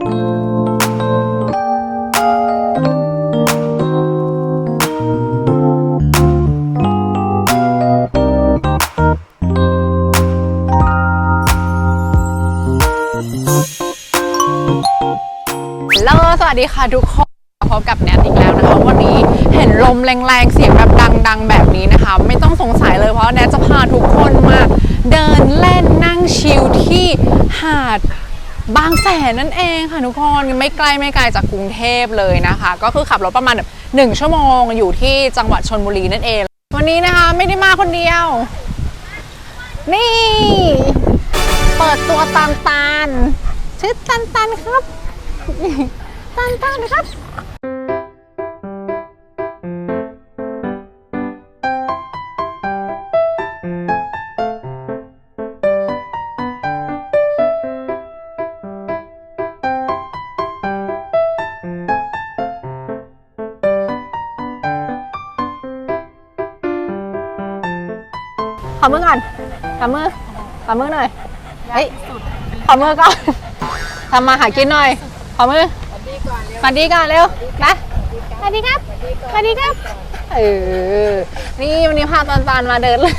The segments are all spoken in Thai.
ฮัลโลสวัสดีค่ะทุกคนพบกับแนทอีกแล้วนะคะ วันนี้เห็นลมแรงๆ เสียงแบบดัง ๆ แบบนี้นะคะ ไม่ต้องสงสัยเลยเพราะแนทจะพาทุกคนมา เดินเล่นนั่งชิลที่หาด บางแสนนั่นเองค่ะทุกคนไม่ไกลไม่ไกลจากกรุงเทพเลยนะคะ ก็คือขับรถประมาณแบบหนึ่งชั่วโมงอยู่ที่จังหวัดชนบุรีนั่นเอง วันนี้นะคะไม่ได้มาคนเดียว นี่ เปิดตัวตันตันชื่อตันตันครับ ตันตันครับ มือก่อนขอมือขอมือหน่อย เฮ้ยขอมือก่อนทำมาหากินหน่อยขอมือสวัสดีก่อนเร็วนะสวัสดีครับสวัสดีครับ เออ นี่วันนี้พาตอนตานมาเดินเล่น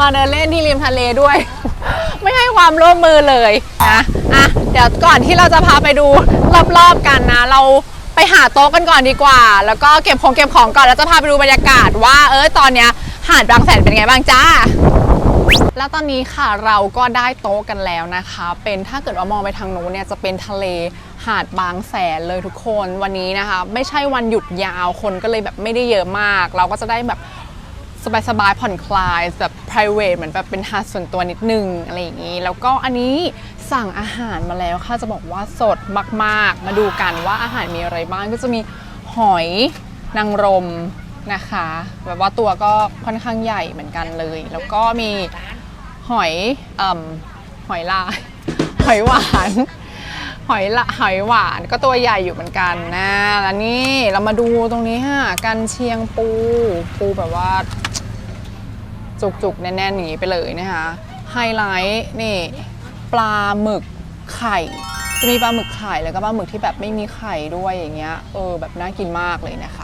มาเดินเล่นที่ริมทะเลด้วย ไม่ให้ความร่วมมือเลยนะอะเดี๋ยวก่อนที่เราจะพาไปดูรอบๆกันนะ เราไปหาโต๊ะกันก่อนดีกว่า แล้วก็เก็บของเก็บของก่อนแล้วจะพาไปดูบรรยากาศว่า เออตอนเนี้ย หาดบางแสนเป็นไงบ้างจ้า แล้วตอนนี้ค่ะเราก็ได้โต๊ะกันแล้วนะคะ เป็นถ้าเกิดว่ามองไปทางโน้นเนี่ยจะเป็นทะเลหาดบางแสนเลยทุกคนวันนี้นะคะ ไม่ใช่วันหยุดยาวคนก็เลยแบบไม่ได้เยอะมาก เราก็จะได้แบบสบายๆผ่อนคลายแบบ private เหมือนแบบเป็นหาดส่วนตัวนิดนึงอะไรอย่างนี้ แล้วก็อันนี้สั่งอาหารมาแล้วค่ะจะบอกว่าสดมากๆ มาดูกันว่าอาหารมีอะไรบ้างก็จะมีหอยนางรม นะคะ แบบว่าตัวก็ค่อนข้างใหญ่เหมือนกันเลย แล้วก็มีหอยอหอยลาย หอยหวานหอยละหอยหวานก็ตัวใหญ่อยู่เหมือนกันนะแล้วนี่เรามาดูตรงนี้ฮะกันเชียงปู ปูแบบว่า จุกๆ แน่นๆอย่างนี้ไปเลยนะคะไฮไลท์นี่ปลาหมึกไข่จะมีปลาหมึกไข่แล้วก็ปลาหมึกที่แบบไม่มีไข่ด้วยอย่างเงี้ยเออแบบน่ากินมากเลยนะคะ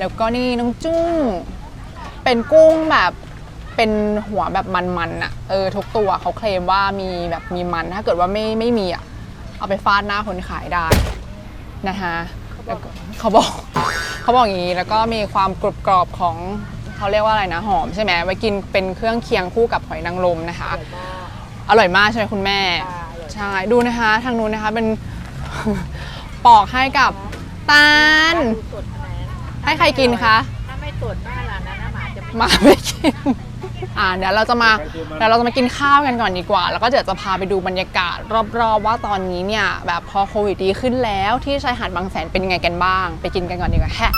แล้วก็นี่น้องจุ้ง เป็นกุ้งแบบเป็นหัวแบบมันๆอะเออทุกตัวเขาเคลมว่ามีแบบมีมัน ถ้าเกิดว่าไม่ไม่มีอะเอาไปฟาดหน้าคนขายได้นะคะแล้วก็เขาบอก เขาบอกอย่างนี้แล้วก็มีความกรุบกรอบของเขาเรียกว่าอะไรนะหอมใช่ไหมไว้กินเป็นเครื่องเคียงคู่กับหอยนางรมนะคะ อร่อยมากใช่ไหมคุณแม่ ใช่ดูนะคะ ทางนู้นนะคะเป็น ปอกให้กับตาลสดไหม ให้ใครกินคะ ถ้าไม่สดบ้านเรานะนะหมาจะไม่มาไม่กิน อ่าเดี๋ยวเราจะมาเดี๋ยวเราจะมากินข้าวกันก่อนดีกว่า แล้วก็เดี๋ยวจะพาไปดูบรรยากาศรอบๆ ว่าตอนนี้เนี่ยแบบพอโควิดดีขึ้นแล้วที่ชายหาดบางแสนเป็นยังไงกันบ้าง ไปกินกันก่อนดีกว่าแฮะ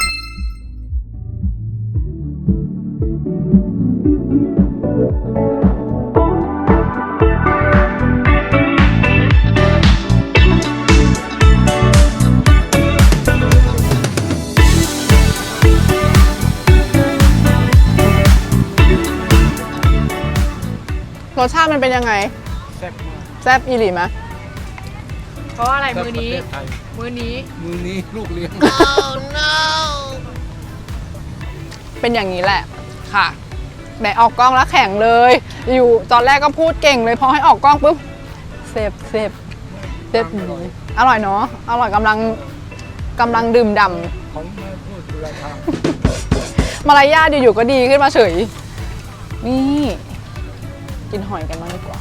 รสชาติมันเป็นยังไง แซ่บมากแซ่บอีหลีไหมเพราะอะไรมือนี้ แซ่บประเทศไทยมือนี้มือนี้ลูกเลี้ยง เป็นอย่างนี้แหละค่ะไหนออกกล้องแล้วแข็งเลย อยู่ตอนแรกก็พูดเก่งเลยพอให้ออกกล้องปุ๊บเซฟเซฟเซฟอร่อยเนาะอร่อยกำลังกำลังดื่มด่ำเขาไม่พูดสุราธรรมมารยาทอยู่ๆก็ดีขึ้นมาเฉย นี่ กินหอยกันบ้างดีกว่า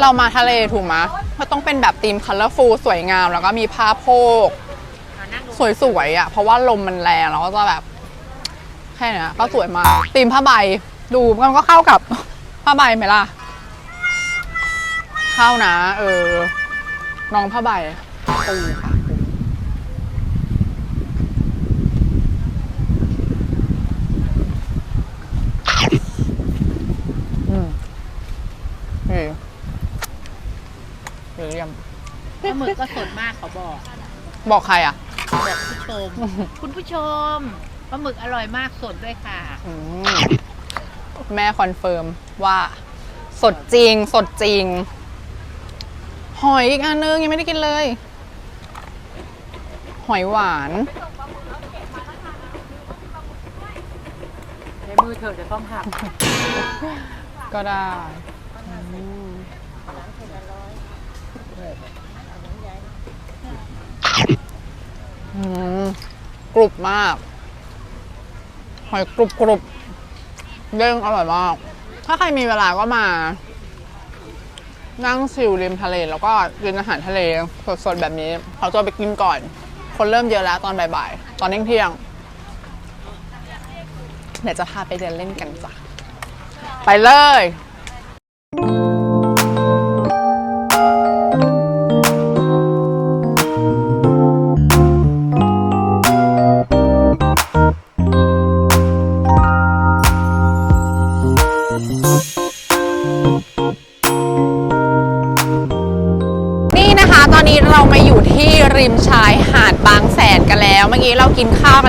เรามาทะเลถูกไหมมันต้องเป็นแบบธีมคัลเลอร์ฟูลสวยงาม แล้วก็มีผ้าโพก สวยๆอะ เพราะว่าลมมันแรงแล้วก็จะแบบ แค่นี้ก็สวยมากธีมผ้าใบ ดูมันก็เข้ากับผ้าใบไหมล่ะ เข้านะ เออ น้องผ้าใบปูค่ะอืมนี่เยี่ยม ปลาหมึกก็สดมากเขาบอกบอกใครอะ บอกผู้ชม คุณผู้ชมปลาหมึกอร่อยมากสดด้วยค่ะ อืมแม่คอนเฟิร์มว่า สดจริง สดจริง หอยอีกอันนึงยังไม่ได้กินเลย หอยหวาน ในมือเธอจะต้องหักก็ได้อืมอืม กรุบมาก หอยกรุบกรุบเด้งอร่อยมาก ถ้าใครมีเวลาก็มา นั่งชิลริมทะเลแล้วก็กินอาหารทะเลสดๆแบบนี้เขาจะไปกินก่อน คนเริ่มเยอะแล้วตอนบ่ายๆ ตอนเที่ยงเดี๋ยวจะพาไปเดินเล่นกันจ้ะ ไปเลย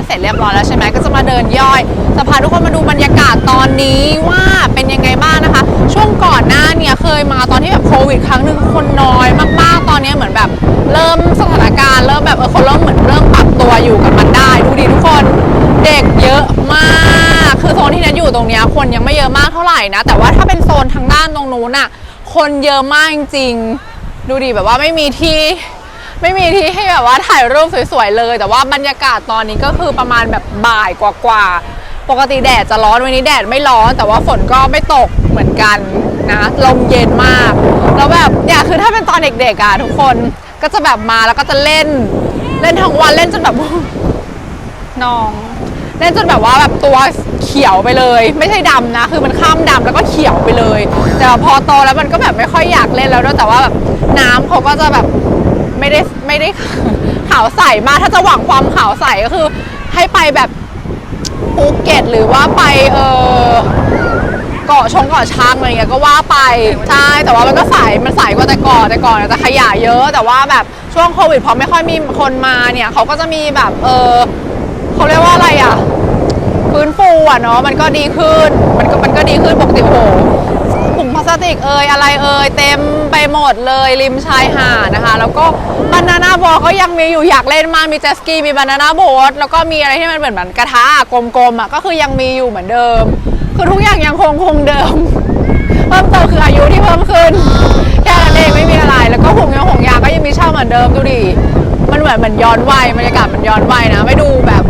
เสร็จเรียบร้อยแล้วใช่ไหมก็จะมาเดินย่อยจะพาทุกคนมาดูบรรยากาศตอนนี้ว่าเป็นยังไงบ้างนะคะ ช่วงก่อนหน้าเนี่ยเคยมาตอนที่แบบโควิด ครั้งหนึ่งคนน้อยมากๆ ตอนนี้เหมือนแบบเริ่มสถานการณ์เริ่มแบบเออคนเริ่มเหมือนเริ่มปรับตัวอยู่กับมันได้ดูดิทุกคนเด็กเยอะมากคือโซนที่นัทอยู่ตรงเนี้ยคนยังไม่เยอะมากเท่าไหร่นะแต่ว่าถ้าเป็นโซนทางด้านตรงนู้นน่ะคนเยอะมากจริงๆดูดิแบบว่าไม่มีที่ ไม่มีที่ให้แบบว่าถ่ายรูปสวยๆเลย แต่ว่าบรรยากาศตอนนี้ก็คือประมาณแบบบ่ายกว่าๆปกติแดดจะร้อนวันนี้แดดไม่ร้อน แต่ว่าฝนก็ไม่ตกเหมือนกันนะลมเย็นมาก แล้วแบบเนี่ยคือถ้าเป็นตอนเด็กๆอะทุกคนก็จะแบบมาแล้วก็จะเล่นเล่นทั้งวันเล่นจนแบบน้อง เล่นจนแบบว่าแบบตัวเขียวไปเลย ไม่ใช่ดำนะ คือมันข้ามดำแล้วก็เขียวไปเลย แต่พอโตแล้วมันก็แบบไม่ค่อยอยากเล่นแล้วด้วยแต่ว่าแบบน้ำเขาก็จะแบบ ไม่ได้ไม่ได้ขาวใสมากถ้าจะหวังความขาวใสก็คือ ให้ไปแบบภูเก็ตหรือว่าไปเออเกาะชงเกาะช้างอะไรเงี้ยก็ว่าไปใช่แต่ว่ามันก็ใสมันใสกว่าแต่ก่อนแต่ก่อนจะขยะเยอะ แต่ว่าแบบช่วงโควิดพอไม่ค่อยมีคนมาเนี่ยเขาก็จะมีแบบเออเขาเรียกว่าอะไรอะฟื้นฟูอะเนาะมันก็ดีขึ้นมันก็มันก็ดีขึ้นปกติโอ้โห ถุงพลาสติกเอ่ยอะไรเอ่ยเต็มไปหมดเลยริมชายหาดนะคะ แล้วก็บานาน่าบอก็ยังมีอยู่อยากเล่นมากมีเจสกีมีบานาน่าโบ๊ทแล้วก็มีอะไรที่มันเหมือนเหมือนกระทะกลมๆอะก็คือยังมีอยู่เหมือนเดิม คือทุกอย่างยังคงคงเดิม เพิ่มเติมคืออายุที่เพิ่มขึ้นแค่นั้นเองไม่มีอะไร แล้วก็หงยงหงยางก็ยังมีเช่าเหมือนเดิมดูดิมันเหมือนเหมือนย้อนวัยบรรยากาศมันย้อนวัยนะไปดูแบบ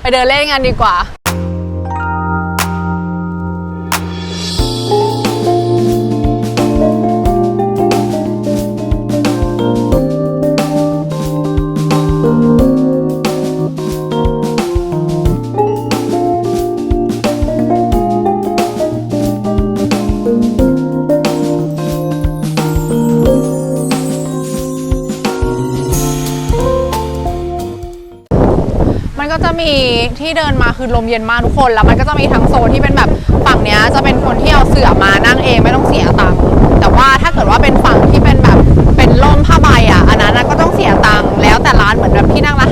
ไปเดินเล่นกันดีกว่า ที่เดินมาคือลมเย็นมากทุกคน แล้วมันก็จะมีทั้งโซนที่เป็นแบบฝั่งเนี้ยจะเป็นคนที่เอาเสื่อมานั่งเองไม่ต้องเสียตังค์แต่ว่าถ้าเกิดว่าเป็นฝั่งที่เป็นแบบเป็นร่มผ้าใบอะอันนั้นก็ต้องเสียตังค์แล้วแต่ร้านเหมือนแบบที่นั่งละ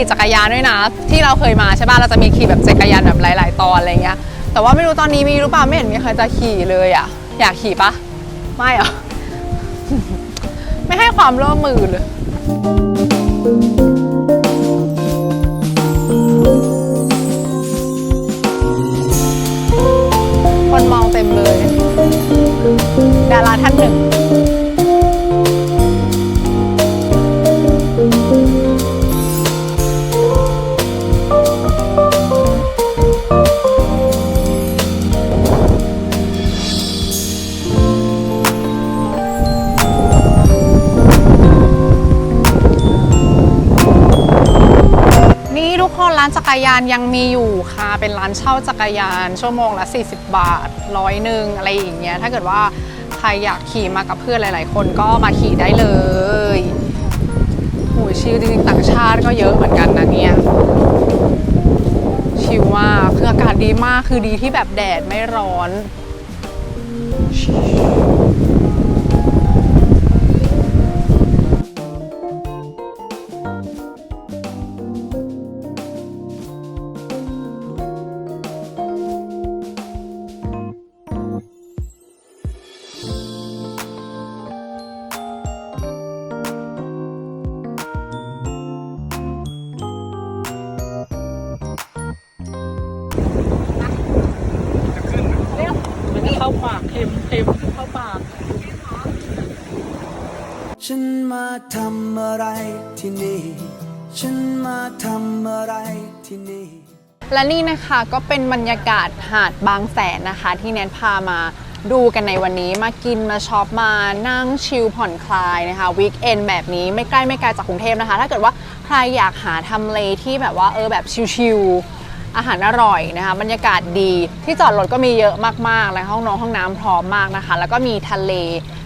ขี่จักรยานด้วยนะ ที่เราเคยมาใช่ป่ะเราจะมีขี่แบบจักรยานแบบหลาย ๆ ตอนอะไรเงี้ย แต่ว่าไม่รู้ตอนนี้มีหรือเปล่าไม่เห็นมีใครจะขี่เลยอะ อยากขี่ปะไม่เหรอไม่ให้ความร่วมมือเลยคนมองเต็มเลย ดาราท่านหนึ่ง กรยานยังมีอยู่ค่ะ เป็นร้านเช่าจักรยาน ชั่วโมงละ 40 บาทร้อยหนึ่งอะไรอย่างเงี้ย ถ้าเกิดว่าใครอยากขี่มากับเพื่อนหลาย ๆ คนก็มาขี่ได้เลยโหชิลจริงๆ ต่างชาติก็เยอะเหมือนกันนะเนี่ย ชิลมากคืออากาศดีมาก คือดีที่แบบแดดไม่ร้อนมัน ทำอะไรที่นี่ ฉันมาทำอะไรที่นี่ และนี่นะคะก็เป็นบรรยากาศหาดบางแสนนะคะ ที่แนนพามาดูกันในวันนี้มากินมาช็อปมานั่งชิลผ่อนคลายนะคะวีคเอนแบบนี้ไม่ใกล้ไม่ไกลจากกรุงเทพนะคะ ถ้าเกิดว่าใครอยากหาทำเลที่แบบว่าเออแบบชิลๆ อาหารอร่อยนะคะบรรยากาศดีที่จอดรถก็มีเยอะมากๆเลยห้องน้องห้องน้ำพร้อมมากนะคะ แล้วก็มีทะเล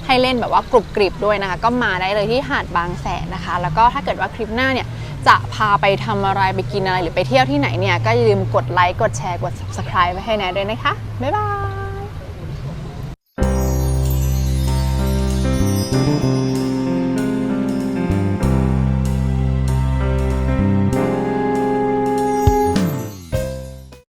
ให้เล่นแบบว่ากรุบกริบด้วยนะคะ ก็มาได้เลยที่หาดบางแสนนะคะ แล้วก็ถ้าเกิดว่าคลิปหน้าเนี่ยจะพาไปทำอะไรไปกินอะไรหรือไปเที่ยวที่ไหนเนี่ยก็อย่าลืมกดไลค์กดแชร์กด subscribe ไว้ให้แนด้วยนะคะบ๊ายบาย